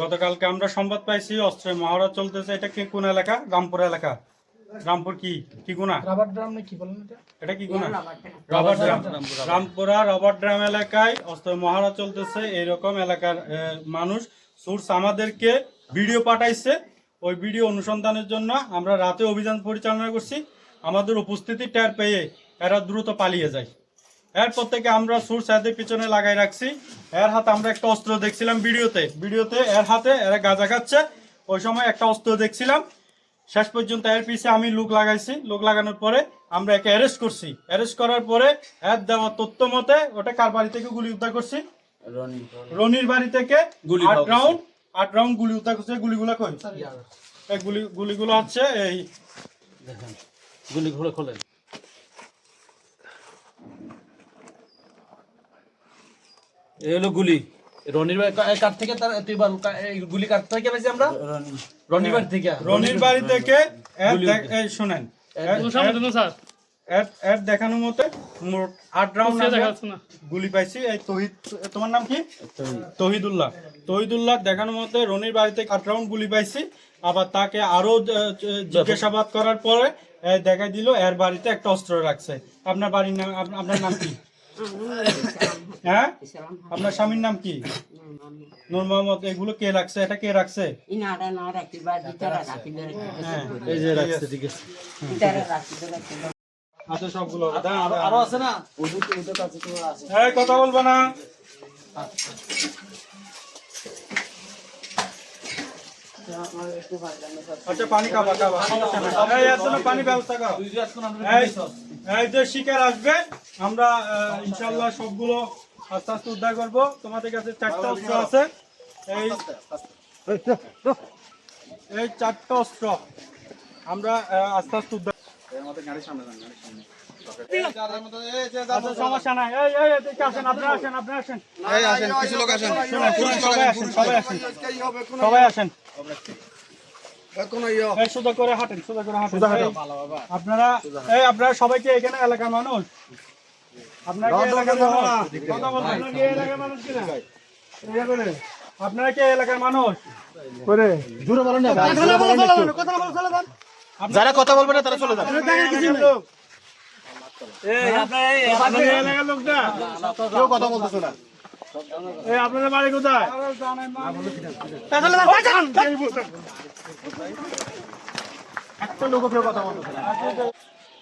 গতকালকে আমরা সংবাদ পাইছি অস্ত্রের মহড়া চলতেছে। এটা কি কোন এলাকা? রামপুর এলাকা। রামপুর কি? কি গুণা? রাবার ড্রাম কি বলেন এটা? এটা কি গুণা? Rubber drum. Rampura rubber drum এলাকায় অস্ত্র মহড়া চলতেছে। এইরকম এলাকার মানুষ। সোর্স আমাদেরকে ভিডিও পাঠাইছে। ওই ভিডিও অনুসন্ধানের জন্য আমরা রাতে অভিযান পরিচালনা করছি। আমাদের উপস্থিতি টের পেয়ে এরা দ্রুত পালিয়ে যায়। এরপর থেকে আমরা সুর এদের পিছনে লাগাই রাখছি। এর হাতে আমরা একটা অস্ত্র দেখছিলাম ভিডিওতে। ভিডিওতে এর হাতে এরা গাঁজা খাচ্ছে। ওই সময় একটা অস্ত্র দেখছিলাম। শেষ পর্যন্ত এর পিছে আমি লুক লাগাইছি। লুক লাগানোর পরে আমরা একে অ্যারেস্ট করছি। অ্যারেস্ট করার পরে এর দেওয়া তথ্য মতে ওটা কার বাড়ি থেকে গুলি উদ্ধার করছি? রনির বাড়ি। থেকে গুলি আট রাউন্ড আট রাউন্ড গুলি উদ্ধার করছে। গুলিগুলো কই? এই গুলি গুলিগুলো হচ্ছে এই গুলি খুলে খোলেন। এই হলো গুলি। রনির কা- কার থেকে তার তুই বল গুলি কার থেকে পেয়েছি আমরা? রনির বাড়ি থেকে। রনির বাড়ি থেকে দেখ- শোনেন। এর- দেখানো মতে মোট আট রাউন্ড দেখা গুলি পাইছি। এই তহিদ তোমার নাম কি? তহিদুল্লাহ। তহিদুল্লাহ দেখানো মতে রনির বাড়িতে আট রাউন্ড গুলি পাইছি। আবার তাকে আরও জিজ্ঞাসাবাদ করার পরে এ, দেখাই দিল এর বাড়িতে একটা অস্ত্র রাখছে। আপনার বাড়ির নাম আপ- আপনার নাম কি? হ্যাঁ? আপনার স্বামীর নাম কি? নূর মোহাম্মদ এগুলো কে রাখছে? এটা কে রাখছে? হ্যাঁ এই যে রাখছে ঠিক আছে দিতারা রাখিলে রাখিলে আছে সবগুলো আরও আরও আছে না? এই কথা বলব না। আচ্ছা পানি খাবা খাবা। এই এর জন্য পানি ব্যবস্থা করো। এই এই যে শিকার আসবে আমরা আহ, ইনশাল্লাহ সবগুলো আস্তে আস্তে উদ্ধার করব। তোমাদের কাছে চারটা অস্ত্র আছে। এই এই চারটা অস্ত্র। আমরা আস্তে আস্তে উদ্ধার সমস্যা নাই। এই এই এদিকে আসেন আপনারা আসেন আপনারা আসেন। শুনেন, শুনেন, সবাই আসেন সবাই আসেন। সবাই আসেন। এই সোজা করে হাঁটেন সোজা করে হাঁটেন। এই, আপনারা এই আপনারা সবাইকে এখানে এলাকার মানুষ। আপনারা কি এলাকার মানুষ? কথা বলবেন আপনারা কি এলাকার মানুষ কিনা এই করে। আপনারা কি এলাকার মানুষ? করে। জোরে বলেন না কথা বলো চলে যান কথা বলো চলে যান। যারা কথা বলবে না তারা চলে যাবে এই আপনারা এই আপনাদের এলাকার লোক না? কেউ কথা বলতেছে না। আপনাদের বাড়ি কোথায়? একটা লোক কেউ কথা বলতেছে না।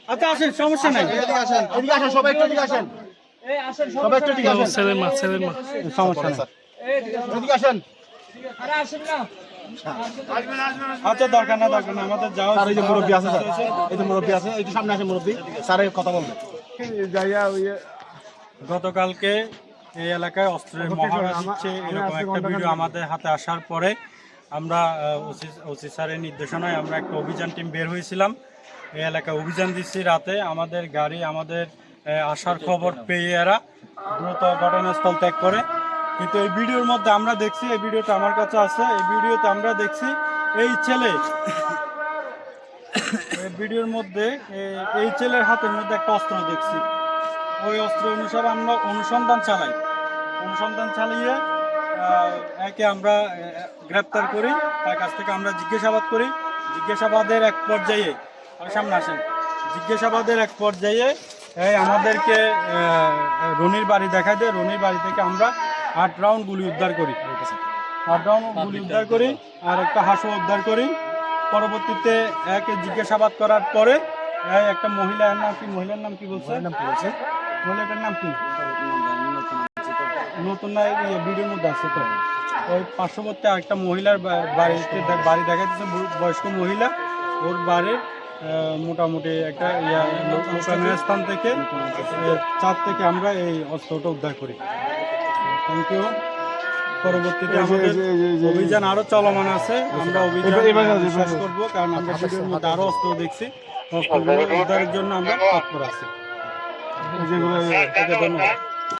আচ্ছা আসেন সমস্যা নাই। এদিকে আসেন সবাই একটু এদিকে আসেন। সবাই একটু এদিকে আসেন। ছেলের মা ছেলের মা। সমস্যা নাই এদিকে আসেন। আচ্ছা দরকার না দরকার না আমাদের যাওয়া স্যার এই যে মুরব্বী আছে স্যার। এই যে মুরব্বী আছে একটু সামনে আসেন মুরব্বী স্যার কথা বলবে গতকালকে এই এলাকায় অস্ত্রের মহড়া দিচ্ছে এরকম একটা ভিডিও আমাদের হাতে আসার পরে আমরা ওসি স্যারের নির্দেশনায় আমরা একটা অভিযান টিম বের হয়েছিলাম। এই এলাকায় অভিযান দিচ্ছি রাতে। আমাদের গাড়ি, আমাদের আসার খবর পেয়ে এরা দ্রুত ঘটনাস্থল ত্যাগ করে। কিন্তু এই ভিডিওর মধ্যে আমরা দেখছি, এই ভিডিওটা আমার কাছে আছে, এই ভিডিওতে আমরা দেখছি এই ছেলে। এই ভিডিওর মধ্যে এই ছেলের হাতের মধ্যে একটা অস্ত্র দেখছি। ওই অস্ত্র অনুসারে আমরা অনুসন্ধান চালাই। অনুসন্ধান চালিয়ে একে আমরা গ্রেপ্তার করি। তার কাছ থেকে আমরা জিজ্ঞাসাবাদ করি। জিজ্ঞাসাবাদের এক পর্যায়ে সামনে আসেন। জিজ্ঞাসাবাদের এক পর্যায়ে এই আমাদেরকে রনির বাড়ি দেখা দেয়। রনির বাড়ি থেকে আমরা আট রাউন্ড গুলি উদ্ধার করি। আট রাউন্ড গুলি উদ্ধার করি আর একটা হাঁসও উদ্ধার করি। পরবর্তীতে একে জিজ্ঞাসাবাদ করার পরে একটা মহিলার নাম কি? মহিলার নাম কি বলছে? নাম কি বলছে? মহিলাটার নাম কি? নতুন না ভিডিওর মধ্যে আছে তো। ওই পার্শ্ববর্তী একটা মহিলার বাড়িতে বাড়ি দেখা যাচ্ছে বয়স্ক মহিলা। ওর বাড়ির মোটামুটি একটা ইয়া স্থান থেকে চার থেকে আমরা এই অস্ত্রটা উদ্ধার করি। থ্যাংক ইউ পরবর্তীতে আমাদের অভিযান আরও চলমান আছে। আমরা অভিযান শেষ করব কারণ আমরা ভিডিওর মধ্যে আরও অস্ত্র দেখছি। অস্ত্রগুলো উদ্ধারের জন্য আমরা তৎপর আছি। ধন্যবাদ।